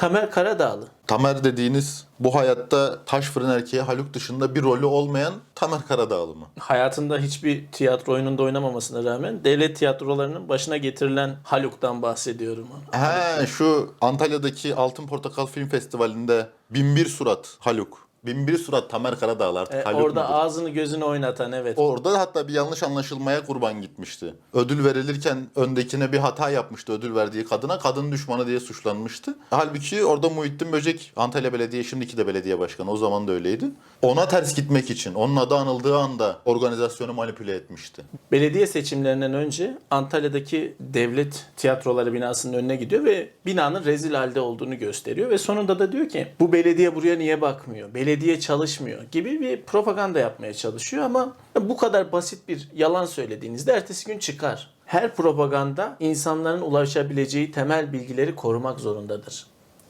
Tamer Karadağlı. Tamer dediğiniz bu hayatta taş fırın erkeği Haluk dışında bir rolü olmayan Tamer Karadağlı mı? Hayatında hiçbir tiyatro oyununda oynamamasına rağmen devlet tiyatrolarının başına getirilen Haluk'tan bahsediyorum. He şu Antalya'daki Altın Portakal Film Festivali'nde Binbir Surat Haluk. Binbir Surat Tamer Karadağlı artık E, Haluk orada mudur? ağzını gözünü oynatan evet. Orada hatta bir yanlış anlaşılmaya kurban gitmişti. Ödül verilirken öndekine bir hata yapmıştı ödül verdiği kadına. Kadın düşmanı diye suçlanmıştı. Halbuki orada Muhittin Böcek, Antalya Belediye, şimdiki de belediye başkanı. O zaman da öyleydi. Ona ters gitmek için, onun adı anıldığı anda organizasyonu manipüle etmişti. Belediye seçimlerinden önce Antalya'daki devlet tiyatroları binasının önüne gidiyor ve binanın rezil halde olduğunu gösteriyor ve sonunda da diyor ki bu belediye buraya niye bakmıyor? Belediye çalışmıyor gibi bir propaganda yapmaya çalışıyor ama bu kadar basit bir yalan söylediğinizde ertesi gün çıkar. Her propaganda insanların ulaşabileceği temel bilgileri korumak zorundadır.